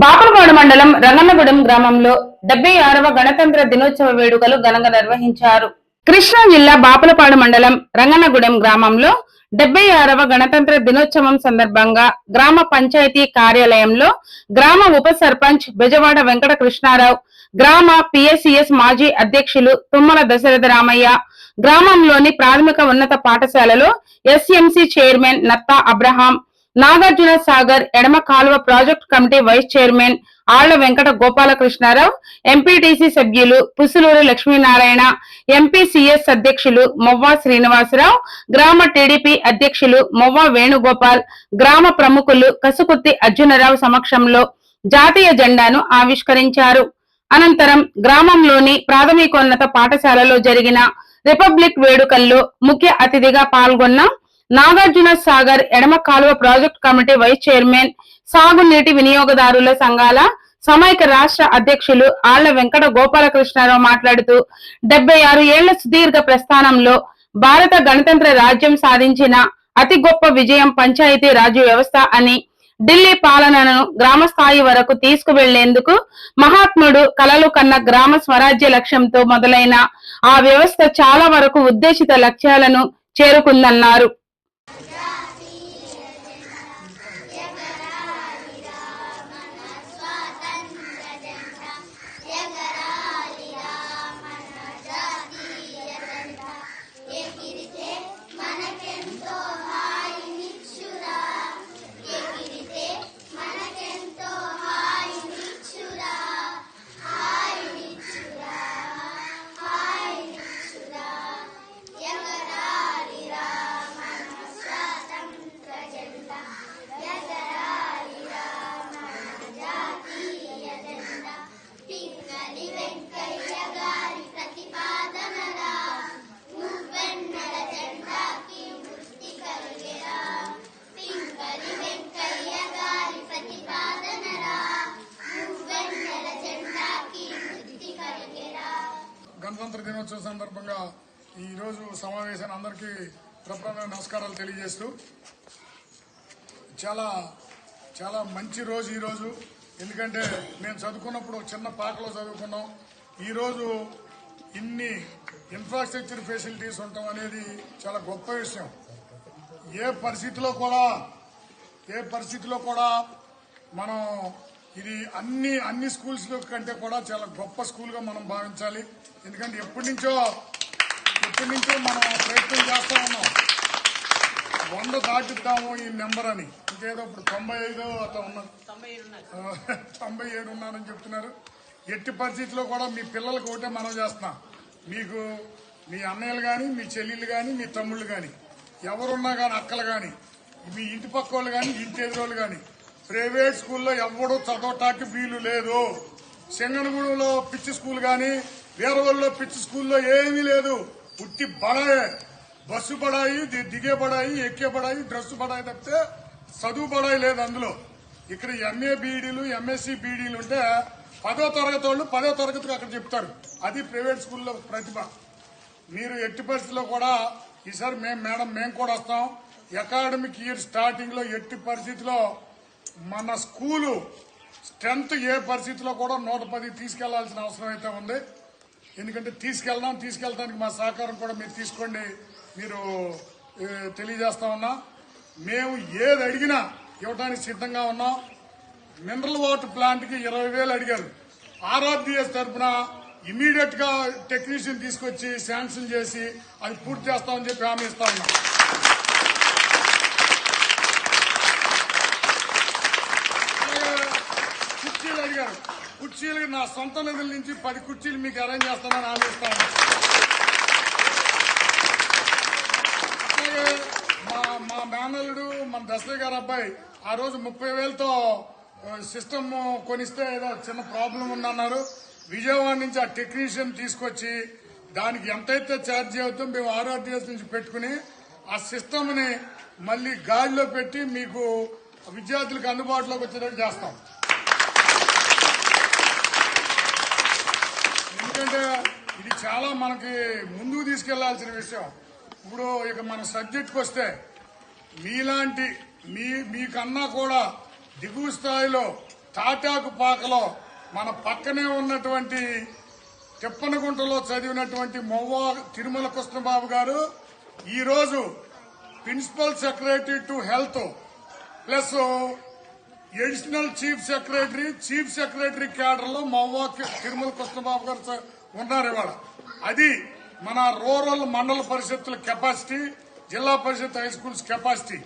బాపలపాడు మండలం రంగన్నగూడెం గ్రామంలో డెబ్బై ఆరవ గణతంత్ర దినోత్సవ వేడుకలు ఘనంగా నిర్వహించారు. కృష్ణా జిల్లా బాపలపాడు మండలం రంగన్నగూడెం గ్రామంలో డెబ్బై ఆరవ గణతంత్ర దినోత్సవం సందర్భంగా గ్రామ పంచాయతీ కార్యాలయంలో గ్రామ ఉప సర్పంచ్ బెజవాడ వెంకట కృష్ణారావు గ్రామ పిఎస్సిఎస్ మాజీ అధ్యక్షులు తుమ్మల దశరథ రామయ్య గ్రామంలోని ప్రాథమిక ఉన్నత పాఠశాలలో SMC chairman Natta Abraham Nagarjuna Sagar ఎడమ కాలువ ప్రాజెక్ట్ కమిటీ వైస్ చైర్మన్ ఆళ్ళ వెంకట గోపాలకృష్ణారావు ఎంపీటీసీ సభ్యులు పుసులూరు లక్ష్మీనారాయణ ఎంపీసీఎస్ అధ్యక్షులు మొవ్వా శ్రీనివాసరావు గ్రామ టీడీపీ అధ్యక్షులు మొవ్వా వేణుగోపాల్ గ్రామ ప్రముఖులు కసుకుత్తి అర్జునరావు సమక్షంలో జాతీయ జెండాను ఆవిష్కరించారు. అనంతరం గ్రామంలోని ప్రాథమికోన్నత పాఠశాలలో జరిగిన రిపబ్లిక్ వేడుకల్లో ముఖ్య అతిథిగా పాల్గొన్న నాగార్జున సాగర్ ఎడమ కాలువ ప్రాజెక్ట్ కమిటీ వైస్ చైర్మన్ సాగునీటి వినియోగదారుల సంఘాల సమైక రాష్ట్ర అధ్యక్షులు ఆళ్ళ వెంకట గోపాలకృష్ణారావు మాట్లాడుతూ డెబ్బై ఆరు ఏళ్ళ సుదీర్ఘ ప్రస్థానంలో భారత గణతంత్ర రాజ్యం సాధించిన అతి గొప్ప విజయం పంచాయతీ రాజు వ్యవస్థ అని ఢిల్లీ పాలనను గ్రామ స్థాయి వరకు తీసుకువెళ్ళేందుకు మహాత్ముడు కలలు కన్న గ్రామ స్వరాజ్య లక్ష్యంతో మొదలైన ఆ వ్యవస్థ చాలా వరకు ఉద్దేశిత లక్ష్యాలను చేరుకుందన్నారు. గణతంత్ర దినోత్సవం సందర్భంగా ఈరోజు సమావేశాన్ని అందరికీ ప్రప్రథమ నమస్కారాలు తెలియజేస్తూ చాలా చాలా మంచి రోజు ఈరోజు ఎందుకంటే నేను చదువుకున్నప్పుడు చిన్న పాకలో చదువుకున్నాం. ఈరోజు ఇన్ని ఇన్ఫ్రాస్ట్రక్చర్ ఫెసిలిటీస్ ఉండటం అనేది చాలా గొప్ప విషయం. ఏ పరిస్థితిలో కూడా ఏ పరిస్థితిలో కూడా మనం ఇది అన్ని అన్ని స్కూల్స్ కంటే కూడా చాలా గొప్ప స్కూల్గా మనం భావించాలి. ఎందుకంటే ఎప్పటి నుంచో ఎప్పటి నుంచో మనం ప్రయత్నం చేస్తా ఉన్నాం. వంద దాటిద్దాము ఈ నెంబర్ అని. ఇంకేదో ఇప్పుడు తొంభై ఐదో అట్లా ఉన్నాం తొంభై ఏడు ఉన్నారని చెప్తున్నారు. ఎట్టి పరిస్థితిలో కూడా మీ పిల్లలకు ఒకటే మనం చేస్తున్నాం. మీకు మీ అన్నయ్యలు కానీ మీ చెల్లెళ్ళు కానీ మీ తమ్ముళ్ళు కానీ ఎవరున్నా కానీ అక్కలు కానీ మీ ఇంటి పక్క వాళ్ళు కానీ ఇంటి ఎదురోళ్ళు కానీ ప్రైవేట్ స్కూల్లో ఎవడు చదవటానికి వీలు లేదు. సింగనగూడెంలో పిచ్చి స్కూల్ కానీ వీరవల్లో పిచ్చి స్కూల్లో ఏమీ లేదు. పుట్టి బడాయే. బస్సు బడాయి దిగే బడాయి ఎక్కే బడాయి డ్రెస్ బడాయి తప్పితే చదువు బడాయి లేదు అందులో. ఇక్కడ ఎంఏ బీడీలు ఎంఎస్సి బీడీలు ఉంటే పదో తరగతి వాళ్ళు పదో తరగతికి అక్కడ చెప్తారు. అది ప్రైవేట్ స్కూల్లో ప్రతిభ. మీరు ఎట్టి పరిస్థితుల్లో కూడా ఈసారి మేము మేడం మేము కూడా వస్తాం. అకాడమిక్ ఇయర్ స్టార్టింగ్లో ఎట్టి పరిస్థితిలో మన స్కూలు స్ట్రెంత్ ఏ పరిస్థితిలో కూడా నూట పది తీసుకెళ్ళాల్సిన అవసరం అయితే ఉంది. ఎందుకంటే తీసుకెళ్దాం తీసుకెళ్ళడానికి మా సహకారం కూడా మీరు తీసుకోండి మీరు తెలియజేస్తా ఉన్నా. మేము ఏది అడిగినా ఇవ్వడానికి సిద్ధంగా ఉన్నాం. మినరల్ వాటర్ ప్లాంట్కి ఇరవై వేలు అడిగారు. ఆర్ఆర్డిఎస్ తరఫున ఇమీడియట్గా టెక్నీషియన్ తీసుకొచ్చి శాంక్షన్ చేసి అది పూర్తి చేస్తామని చెప్పి హామీ ఇస్తా ఉన్నాం అలాగే కుర్చీలు అడిగారు కుర్చీలు నా సొంత నిధుల నుంచి పది కుర్చీలు మీకు అరేంజ్ చేస్తానని ఆలోచిస్తాను అట్లాగే మా మా మేనల్లుడు మన దశరథ గారు అబ్బాయి ఆ రోజు ముప్పై వేలతో సిస్టమ్ కొనిస్తే ఏదో చిన్న ప్రాబ్లం ఉందన్నారు. విజయవాడ నుంచి ఆ టెక్నీషియన్ తీసుకొచ్చి దానికి ఎంతైతే ఛార్జ్ అవుతుందో మేము ఆర్ఆర్టీఎస్ నుంచి పెట్టుకుని ఆ సిస్టమ్ని మళ్ళీ గాలిలో పెట్టి మీకు విద్యార్థులకు అందుబాటులోకి వచ్చేటట్టు చేస్తాం. ఎందుకంటే ఇది చాలా మనకి ముందుకు తీసుకెళ్ళాల్సిన విషయం. ఇప్పుడు ఇక మన సబ్జెక్ట్కి వస్తే మీలాంటి మీ మీకన్నా కూడా దిగువ స్థాయిలో తాటాకు పాకలో మన పక్కనే ఉన్నటువంటి తిప్పనగుంటలో చదివినటువంటి మొవ్వ తిరుమల కృష్ణబాబు గారు ఈరోజు principal secretary to health plus additional chief secretary chief secretary క్యాడర్లో మొవ్వ తిరుమల కృష్ణబాబు గారు ఉన్నారు ఇవాళ. అది మన రూరల్ మండల పరిషత్తుల కెపాసిటీ జిల్లా పరిషత్ హై స్కూల్స్ కెపాసిటీ